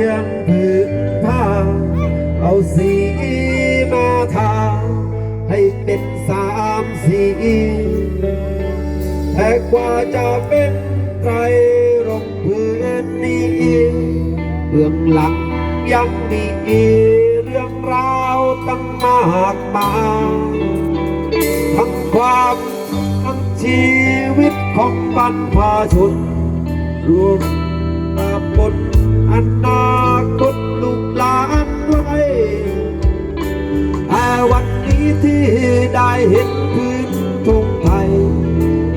ยงผืนผ้า เอาสีมาทา ให้เป็นสามสี แต่กว่าจะเป็นไตรรงพื้นนี้เบื้องหลังยังมีเรื่องราวตั้งมากมายทั้งความทั้งชีวิตของบรรพชนรวมมาบน เห็นพื้นทุ่งไทย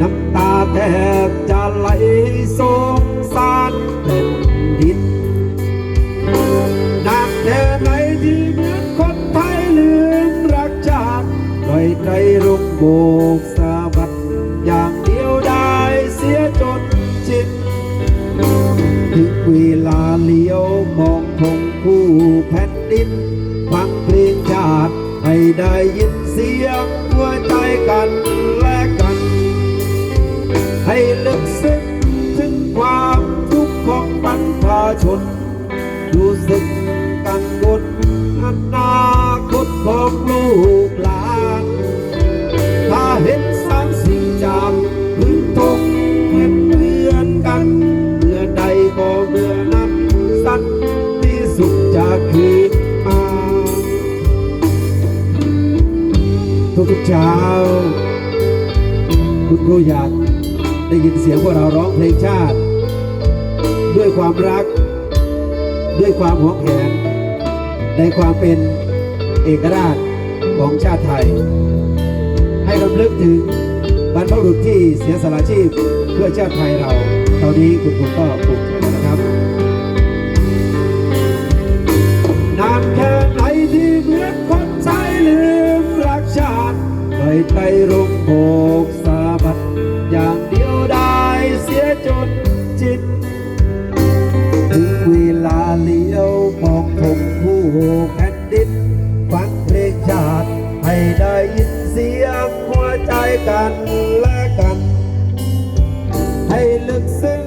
น้ำตาแทบจะไหลสงสารแผ่นดินนานแค่ไหนที่เหมือนคนไทยลืมรักชาติลอยใจรุ่งโบกสา ได้ยินเสียงหัวใจกันและกัน ทุกๆเช้า คุณครูอยากได้ยินเสียงพวกเราร้องเพลงชาติ ด้วยความรัก ด้วยความหวงแหน ในความเป็นเอกราชของชาติไทย ให้รำลึกถึงบรรพบุรุษที่เสียสละชีพเพื่อชาติไทยเราตอนนี้คุณครูก็ปลุกใจนะครับ อย่างเดียวได้เสียจนจิต ถึงเวลาเลี้ยวมองทงผู้แผ่นดินฟังเพลงชาติให้ได้ยินเสียงหัวใจกันและกัน ให้ลึกซึ้ง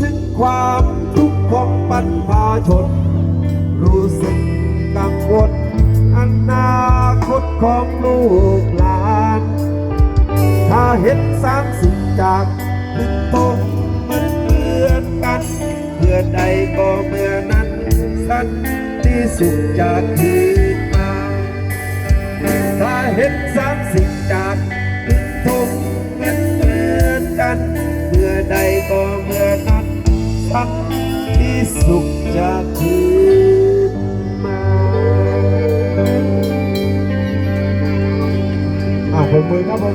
ถึงความทุกข์ของบรรพชน รู้สึกกังวลอนาคตของลูกหลาน ถ้าเห็นสามสิ่ จากพื้นทงมันเหมือนกันเมื่อใดก็เมื่อนั้นสันติสุขจะคืนมาถ้าเห็นสามสิ่งจากพื้นทงมันเหมือนกันเมื่อใดก็เมื่อนั้นสันติสุขจะคืนมาอ่าผมมือครับผม